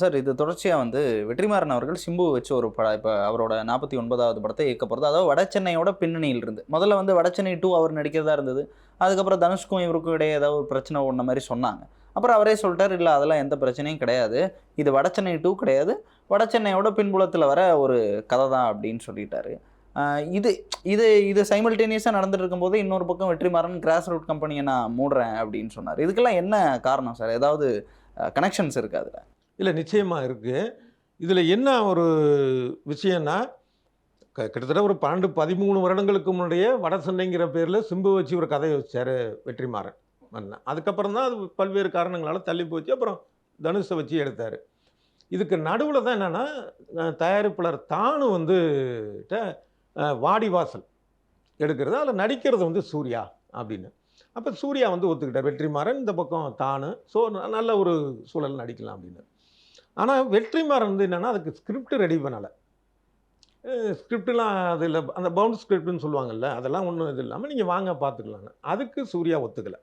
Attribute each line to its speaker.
Speaker 1: Sir இது தொடர்ச்சியாக வந்து வெற்றிமாறன் அவர்கள் சிம்பு வச்சு ஒரு படம் இப்போ அவரோட நாற்பத்தி ஒன்பதாவது படத்தை இயக்க போகிறது அதாவது வட சென்னையோட பின்னணியில் இருந்து. முதல்ல வந்து வட சென்னை டூ அவர் நடிக்கிறதா இருந்தது. அதுக்கப்புறம் தனுஷ்கும் இவருக்கும் இடையே ஏதாவது ஒரு பிரச்சனை ஒன்ற மாதிரி சொன்னாங்க. அப்புறம் அவரே சொல்லிட்டார் இல்லை அதெல்லாம் எந்த பிரச்சனையும் கிடையாது. இது வட சென்னை டூ கிடையாது. வட சென்னையோட பின்புலத்தில் வர ஒரு கதை தான் அப்படின்னு சொல்லிட்டாரு. இது இது இது சைமல்டேனியஸாக நடந்துட்டு இருக்கும்போது இன்னொரு பக்கம் வெற்றிமாறன் கிராஸ் ரூட் கம்பெனியை நான் மூடுறேன் அப்படின்னு சொன்னார். இதுக்கெல்லாம் என்ன காரணம் சார்? ஏதாவது கனெக்ஷன்ஸ் இருக்குது அதில்?
Speaker 2: இல்லை நிச்சயமாக இருக்குது இதில் என்ன ஒரு விஷயம்னா க- கிட்டத்தட்ட ஒரு பன்னெண்டு பதிமூணு வருடங்களுக்கு முன்னாடியே வட சென்னைங்கிற பேரில் சிம்பு வச்சு ஒரு கதையை வச்சார் வெற்றிமாறன் மன்னன். அதுக்கப்புறம் தான் அது பல்வேறு காரணங்களால் தள்ளி போச்சு. அப்புறம் தனுஷை வச்சு எடுத்தார். இதுக்கு நடுவில் தான் என்னென்னா தயாரிப்பாளர் தானு வந்து வாடி வாசல் வாடிவாசல் எடுக்கிறது. அதில் நடிக்கிறது வந்து சூர்யா அப்படின்னு. அப்போ சூர்யா வந்து ஒத்துக்கிட்டார். வெற்றிமாறன் இந்த பக்கம் தானு. ஸோ நல்ல ஒரு சூழல் நடிக்கலாம் அப்படின்னு. ஆனால் வெற்றிமாறன் வந்து என்னென்னா அதுக்கு ஸ்கிரிப்ட் ரெடி பண்ணலை. ஸ்கிரிப்டெலாம் அதில் அந்த பவுண்ட் ஸ்கிரிப்ட்னு சொல்லுவாங்கல்ல அதெல்லாம் ஒன்றும் இது இல்லாமல் நீங்கள் வாங்க பார்த்துக்கலாங்க அதுக்கு சூர்யா ஒத்துக்கலை.